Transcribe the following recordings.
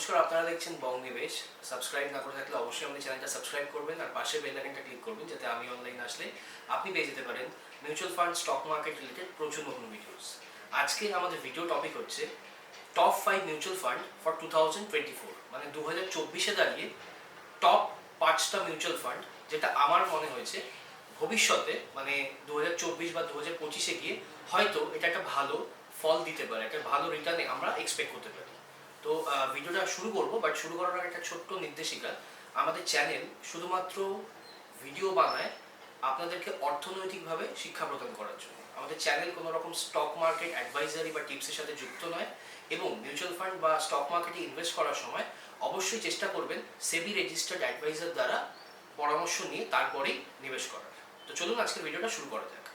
নমস্কার, আপনারা দেখছেন বং নিবেশ। সাবস্ক্রাইব না করে থাকলে অবশ্যই আমাদের চ্যানেলটা সাবস্ক্রাইব করবেন আর পাশে বেল আইকনটা ক্লিক করবেন যাতে আমি অনলাইন আসলে আপনি পেয়ে যেতে পারেন mutual fund stock market related প্রচুর নতুন ভিডিওস আজকে আমাদের ভিডিও টপিক হচ্ছে top five mutual fund for two thousand twenty four মানে দু হাজার চব্বিশে দাঁড়িয়ে টপ পাঁচটা মিউচুয়াল ফান্ড যেটা আমার মনে হয়েছে ভবিষ্যতে মানে দু হাজার চব্বিশ বা দু হাজার পঁচিশে গিয়ে হয়তো এটা একটা ভালো ফল দিতে পারে, একটা ভালো রিটার্নে আমরা এক্সপেক্ট করতে পারি। তো ভিডিওটা শুরু করব বাট শুরু করার আগে একটা ছোট্ট নির্দেশিকা। আমাদের চ্যানেল শুধুমাত্র ভিডিও বানায় আপনাদেরকে অর্থনৈতিকভাবে শিক্ষা প্রদান করার জন্য। আমাদের চ্যানেল কোনো রকম স্টক মার্কেট অ্যাডভাইজারি বা টিপসের সাথে যুক্ত নয় এবং মিউচুয়াল ফান্ড বা স্টক মার্কেটে ইনভেস্ট করার সময় অবশ্যই চেষ্টা করবেন সেবি রেজিস্টার্ড অ্যাডভাইজার দ্বারা পরামর্শ নিয়ে তারপরেই নিবেশ করার। তো চলুন আজকের ভিডিওটা শুরু করা যাক।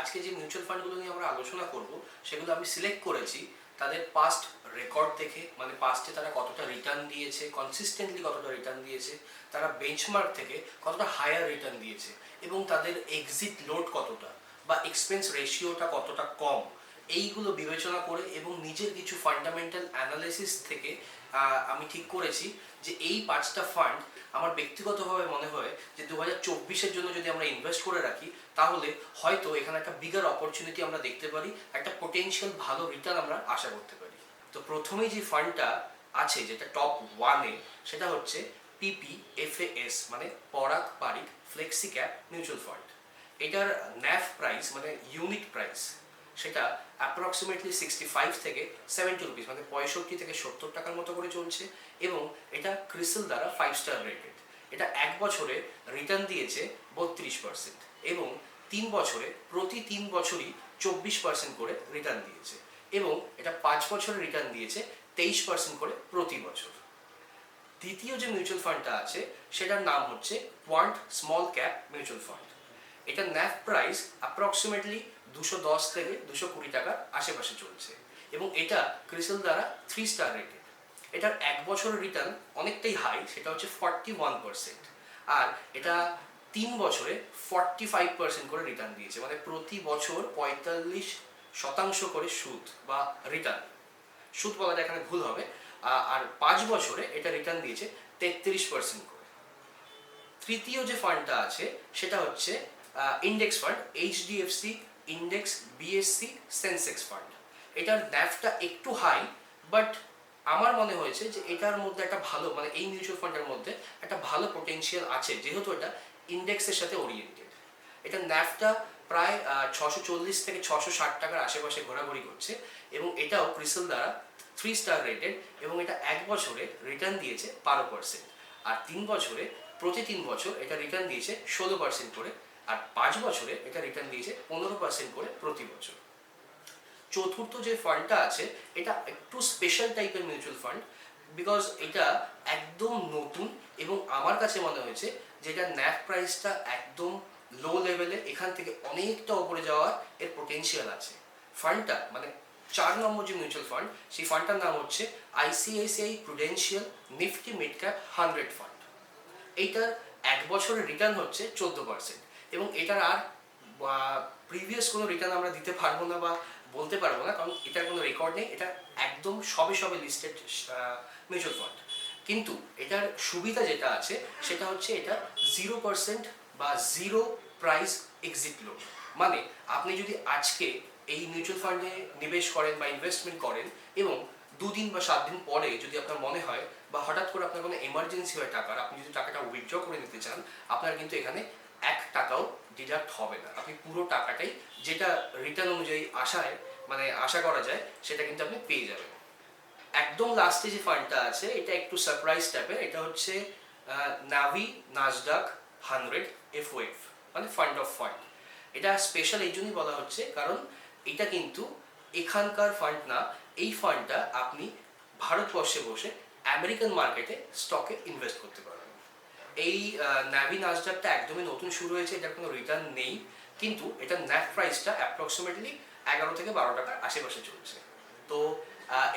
আজকে যে মিউচুয়াল ফান্ডগুলো নিয়ে আমরা আলোচনা করব, সেগুলো আমি সিলেক্ট করেছি। তাদের পাস্ট রেকর্ড দেখে মানে পাস্টে তারা কতটা রিটার্ন দিয়েছে কনসিস্টেন্টলি কতটা রিটার্ন দিয়েছে, তারা বেঞ্চমার্ক থেকে কতটা হায়ার রিটার্ন দিয়েছে এবং তাদের এক্সিট লোড কতটা বা এক্সপেন্স রেশিওটা কতটা কম এইগুলো বিবেচনা করে এবং নিজের কিছু ফান্ডামেন্টাল অ্যানালিসিস থেকে আমি ঠিক করেছি যে এই পাঁচটা ফান্ড আমার ব্যক্তিগতভাবে মনে হয় যে দু হাজার চব্বিশের জন্য যদি আমরা ইনভেস্ট করে রাখি, তাহলে হয়তো এখানে একটা বিগার অপরচুনিটি আমরা দেখতে পারি, একটা পোটেনশিয়াল ভালো রিটার্ন আমরা আশা করতে পারি। তো প্রথমেই যে ফান্ডটা আছে, যেটা টপ ওয়ানে সেটা হচ্ছে পিপি এফএএস মানে Parag Parikh flexi cap mutual fund এটার ন্যাফ প্রাইস মানে ইউনিট প্রাইস সেটা অ্যাপ্রক্সিমেটলি সিক্সটি ফাইভ থেকে সেভেন্টি রুপিস মানে পঁয়ষট্টি থেকে সত্তর টাকার মতো করে চলছে এবং এটা ক্রিসেল দ্বারা ফাইভ স্টার রেটেড এটা এক বছরে রিটার্ন দিয়েছে বত্রিশ পার্সেন্ট এবং তিন বছরে, প্রতি তিন বছরই চব্বিশ পার্সেন্ট করে রিটার্ন দিয়েছে এবং এটা পাঁচ বছরে রিটার্ন দিয়েছে তেইশ পার্সেন্ট করে প্রতি বছর। দ্বিতীয় যে মিউচুয়াল ফান্ডটা আছে, সেটার নাম হচ্ছে Quant small cap mutual fund এটা ন্যাফ প্রাইস অ্যাপ্রক্সিমেটলি দুশো দশ থেকে দুশো কুড়ি টাকার আশেপাশে চলছে। এবং এটা ক্রিসেল দ্বারা থ্রি স্টার রেটেড এটার এক বছর রিটার্ন অনেকটাই হাই সেটা হচ্ছে ফর্টি ওয়ান পার্সেন্ট আর এটা তিন বছরে ফর্টি ফাইভ পার্সেন্ট করে রিটার্ন দিয়েছে। মানে প্রতি বছর পঁয়তাল্লিশ শতাংশ করে সুদ বা রিটার্ন সুদ বলাটা এখানে ভুল হবে। আর পাঁচ বছরে এটা রিটার্ন দিয়েছে তেত্রিশ পার্সেন্ট করে। তৃতীয় যে ফান্ডটা আছে, সেটা হচ্ছে index fund HDFC index BSE Sensex fund এটার ন্যাফটা একটু হাই বাট আমার মনে হয়েছে যে এটার মধ্যে একটা ভালো মানে এই মিউচুয়াল ফান্ডের মধ্যে একটা ভালো পোটেনশিয়াল আছে, যেহেতু এটা ইন্ডেক্সের সাথে ওরিয়েন্টেড এটা ন্যাফটা প্রায় ছশো চল্লিশ থেকে ছশো ষাট টাকার আশেপাশে ঘোরাঘুরি করছে, এবং এটাও ক্রিসেল দ্বারা থ্রি স্টার রেটেড এবং এটা এক বছরে রিটার্ন দিয়েছে বারো পার্সেন্ট আর তিন বছরে, প্রতি তিন বছর এটা রিটার্ন দিয়েছে ষোলো পার্সেন্ট করে আর পাঁচ বছরে এটা রিটার্ন দিয়েছে পনেরো পার্সেন্ট করে প্রতি বছর। চতুর্থ যে ফান্ডটা আছে, এটা একটু স্পেশাল টাইপের মিউচুয়াল ফান্ড বিকজ এটা একদম নতুন এবং আমার কাছে মনে হয়েছে যে এটা ন্যাপ প্রাইসটা একদম লো লেভেলে এখান থেকে অনেকটা ওপরে যাওয়ার এর পোটেনশিয়াল আছে। ফান্ডটা মানে চার নম্বর যে মিউচুয়াল ফান্ড সেই ফান্ডটার নাম হচ্ছে ICICI Prudential Nifty mid cap hundred fund এইটার এক বছরের রিটার্ন হচ্ছে চোদ্দ পার্সেন্ট এবং এটার আর প্রিভিয়াস কোনো রিটার্ন আমরা দিতে পারব না বা বলতে পারব না, কারণ এটার কোনো রেকর্ড নেই, এটা একদম সবে সবে লিস্টেড মিউচুয়াল ফান্ড কিন্তু এটার সুবিধা যেটা আছে, সেটা হচ্ছে এটা জিরো পার্সেন্ট বা জিরো প্রাইস এক্সিট লোড মানে আপনি যদি আজকে এই মিউচুয়াল ফান্ডে নিবেশ করেন বা ইনভেস্টমেন্ট করেন এবং দুদিন বা সাত দিন পরে যদি আপনার মনে হয় বা হঠাৎ করে আপনার কোনো এমার্জেন্সি হয় টাকার, আপনি যদি টাকাটা উইথড্র করে নিতে চান, আপনার কিন্তু এখানে এক টাকাও ডিডাক্ট হবে না। আপনি পুরো টাকাটাই যেটা রিটার্ন অনুযায়ী আশায় মানে আশা করা যায়, সেটা কিন্তু আপনি পেয়ে যাবেন। একদম লাস্টে যে ফান্ডটা আছে, এটা একটু সারপ্রাইজ টাইপের এটা হচ্ছে নাভি নাজডাক হান্ড্রেড এফওএফ মানে ফান্ড অফ ফান্ড এটা স্পেশাল এই জন্যই বলা হচ্ছে, কারণ এটা কিন্তু এখানকার ফান্ড না, এই ফান্ডটা আপনি ভারতবর্ষে বসে আমেরিকান মার্কেটে স্টকে ইনভেস্ট করতে পারবেন। এই ন্যাভি নাজডাকটা একদমই নতুন শুরু হয়েছে, এটার কোনো রিটার্ন নেই। কিন্তু এটার ন্যাক প্রাইসটা অ্যাপ্রক্সিমেটলি এগারো থেকে বারো টাকার আশেপাশে চলছে। তো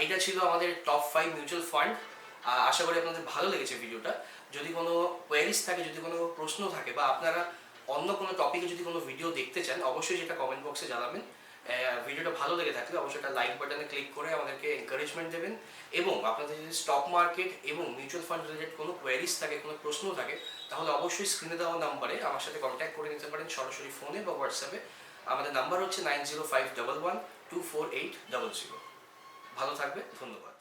এটা ছিল আমাদের টপ ফাইভ মিউচুয়াল ফান্ড আশা করি আপনাদের ভালো লেগেছে ভিডিওটা। যদি কোনো কোয়ারিজ থাকে, যদি কোনো প্রশ্ন থাকে বা আপনারা অন্য কোনো টপিকে যদি কোনো ভিডিও দেখতে চান, অবশ্যই সেটা কমেন্ট বক্সে জানাবেন। ভিডিওটা ভালো লেগে থাকলে অবশ্যই একটা লাইক বাটনে ক্লিক করে আমাদেরকে এনকারেজমেন্ট দেবেন এবং আপনাদের যদি স্টক মার্কেট এবং মিউচুয়াল ফান্ড রিলেটেড কোনো কোয়ারিজ থাকে, কোনো প্রশ্ন থাকে, তাহলে অবশ্যই স্ক্রিনে দেওয়া নাম্বারে আমার সাথে কন্ট্যাক্ট করে নিতে পারেন সরাসরি ফোনে বা হোয়াটসঅ্যাপে আমাদের নাম্বার হচ্ছে nine zero five double one two four eight double zero ভালো থাকবে ধন্যবাদ।